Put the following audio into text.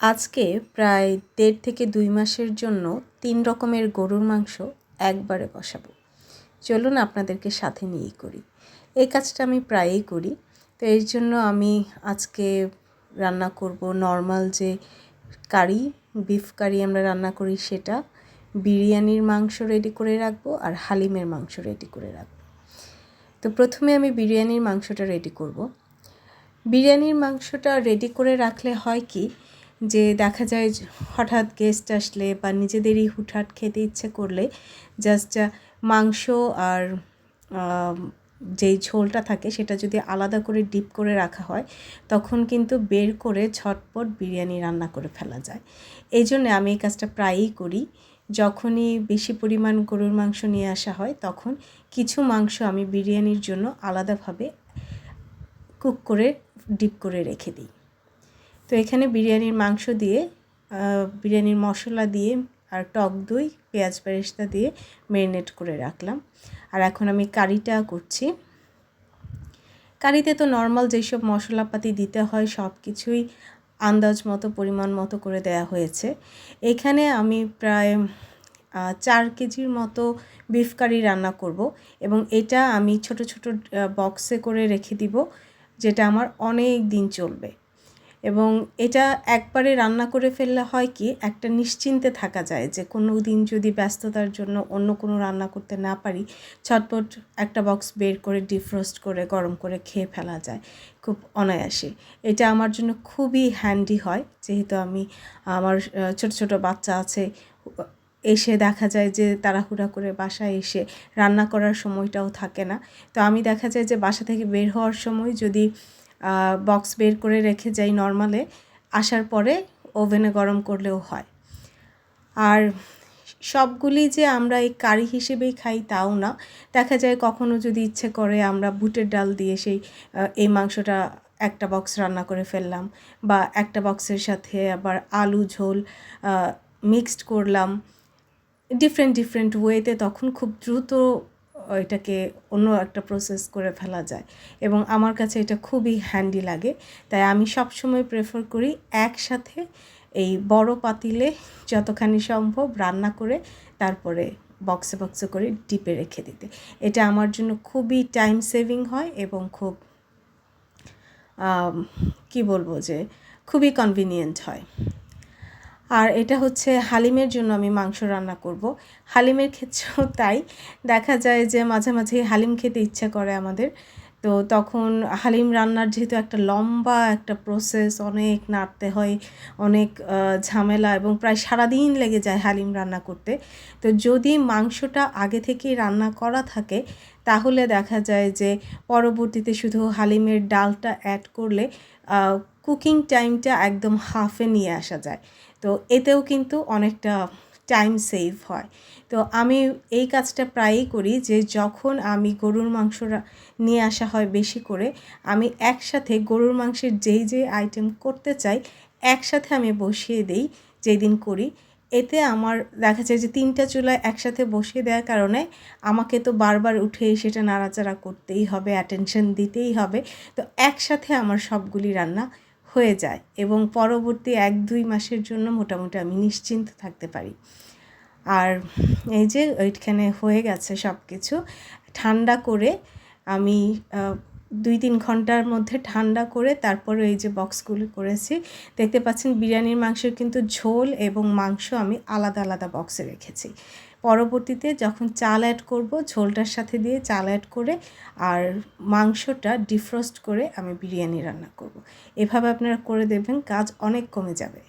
আজকে প্রায় দেড় থেকে দুই মাসের জন্য তিন রকমের গরুর মাংস একবারে বসাবো। চলুন আপনাদেরকে সাথে নিয়েই করি। এই কাজটা আমি প্রায়ই করি। তো এর জন্য আমি আজকে রান্না করব নর্মাল যে কারি, বিফ কারি আমরা রান্না করি সেটা, বিরিয়ানির মাংস রেডি করে রাখব আর হালিমের মাংস রেডি করে রাখব। তো প্রথমে আমি বিরিয়ানির মাংসটা রেডি করব। বিরিয়ানির মাংসটা রেডি করে রাখলে হয় কি যে দেখা যায় হঠাৎ গেস্ট আসলে বা নিজেদেরই হুটহাট খেতে ইচ্ছে করলে জাস্ট মাংস আর যেই ঝোলটা থাকে সেটা যদি আলাদা করে ডিপ করে রাখা হয়, তখন কিন্তু বের করে ঝটপট বিরিয়ানি রান্না করে ফেলা যায়। এই জন্যে আমি এই কাজটা প্রায়ই করি। যখনই বেশি পরিমাণ গরুর মাংস নিয়ে আসা হয়, তখন কিছু মাংস আমি বিরিয়ানির জন্য আলাদাভাবে কুক করে ডিপ করে রেখে দিই। তো এখানে বিরিয়ানির মাংস দিয়ে বিরিয়ানির মশলা দিয়ে আর টক দই, পেঁয়াজ বেরেস্তা দিয়ে ম্যারিনেট করে রাখলাম। আর এখন আমি কারিটা করছি। কারিতে তো নর্মাল যেসব মশলাপাতি দিতে হয়, সব কিছুই আন্দাজ মতো, পরিমাণ মতো করে দেয়া হয়েছে। এখানে আমি প্রায় চার কেজির মতো বিফ কারি রান্না করব এবং এটা আমি ছোট ছোট বক্সে করে রেখে দিব, যেটা আমার অনেক দিন চলবে। এবং এটা একবারে রান্না করে ফেললে হয় কি, একটা নিশ্চিন্তে থাকা যায় যে কোনো দিন যদি ব্যস্ততার জন্য অন্য কোনো রান্না করতে না পারি, ছটপট একটা বক্স বের করে ডিফ্রোস্ট করে, গরম করে খেয়ে ফেলা যায় খুব অনায়াসে। এটা আমার জন্য খুবই হ্যান্ডি হয়, যেহেতু আমি, আমার ছোট ছোট বাচ্চা আছে, এসে দেখা যায় যে তাড়াহুড়া করে বাসায় এসে রান্না করার সময়টাও থাকে না। তো আমি দেখা যায় যে বাসা থেকে বের হওয়ার সময় যদি বক্স বের করে রেখে যাই নর্মালে আসার পরে ওভেনে গরম করলেও হয়। আর সবগুলি যে আমরা এই কারি হিসেবেই খাই তাও না। দেখা যায় কখনো যদি ইচ্ছে করে আমরা বুটের ডাল দিয়ে সেই এই মাংসটা একটা বক্স রান্না করে ফেললাম বা একটা বক্সের সাথে আবার আলু, ঝোল মিক্সড করলাম। ডিফারেন্ট ডিফারেন্ট ওয়েতে তখন খুব দ্রুত এটাকে অন্য একটা প্রসেস করে ফেলা যায়। এবং আমার কাছে এটা খুবই হ্যান্ডি লাগে। তাই আমি সবসময় প্রেফার করি একসাথে এই বড় পাতিলে যতখানি সম্ভব রান্না করে তারপরে বক্সে বক্সে করে ডিপে রেখে দিতে। এটা আমার জন্য খুবই টাইম সেভিং হয় এবং খুব কি বলব যে, খুবই কনভিনিয়েন্ট হয়। আর এটা হচ্ছে হালিমের জন্য আমি মাংস রান্না করব। হালিমের ক্ষেত্রেও তাই। দেখা যায় যে মাঝে মাঝে হালিম খেতে ইচ্ছা করে আমাদের। তো তখন হালিম রান্নার যেহেতু একটা লম্বা একটা প্রসেস অনেক নাড়তে হয়, অনেক ঝামেলা এবং প্রায় সারাদিন লেগে যায় হালিম রান্না করতে। তো যদি মাংসটা আগে থেকেই রান্না করা থাকে, তাহলে দেখা যায় যে পরবর্তীতে শুধু হালিমের ডালটা অ্যাড করলে কুকিং টাইমটা একদম হাফে নিয়ে আসা যায়। তো এতেও কিন্তু অনেকটা টাইম সেভ হয়। তো আমি এই কাজটা প্রায়ই করি যে যখন আমি গরুর মাংস নিয়ে আসা হয় বেশি করে, আমি একসাথে গরুর মাংসের যেই যেই আইটেম করতে চাই, একসাথে আমি বসিয়ে দিই যেই দিন করি। এতে আমার দেখা যায় যে তিনটা চুলায় একসাথে বসিয়ে দেওয়ার কারণে আমাকে তো বারবার উঠে সেটা নাড়াচাড়া করতেই হবে অ্যাটেনশন দিতেই হবে। তো একসাথে আমার সবগুলি রান্না হয়ে যায় এবং পরবর্তী এক, দুই মাসের জন্য মোটামুটি আমি নিশ্চিন্ত থাকতে পারি। আর এই যে ওইখানে হয়ে গেছে সব কিছু ঠান্ডা করে আমি দুই তিন ঘণ্টার মধ্যে ঠান্ডা করে তারপরে এই যে বক্সগুলো করেছি, দেখতে পাচ্ছেন বিরিয়ানির মাংসের কিন্তু ঝোল এবং মাংস আমি আলাদা আলাদা বক্সে রেখেছি পরবর্তীতে যখন চাল অ্যাড করব, ঝোলটার সাথে দিয়ে চাল অ্যাড করে আর মাংসটা ডিফ্রস্ট করে আমি বিরিয়ানি রান্না করব। এভাবে আপনারা করে দেবেন কাজ অনেক কমে যাবে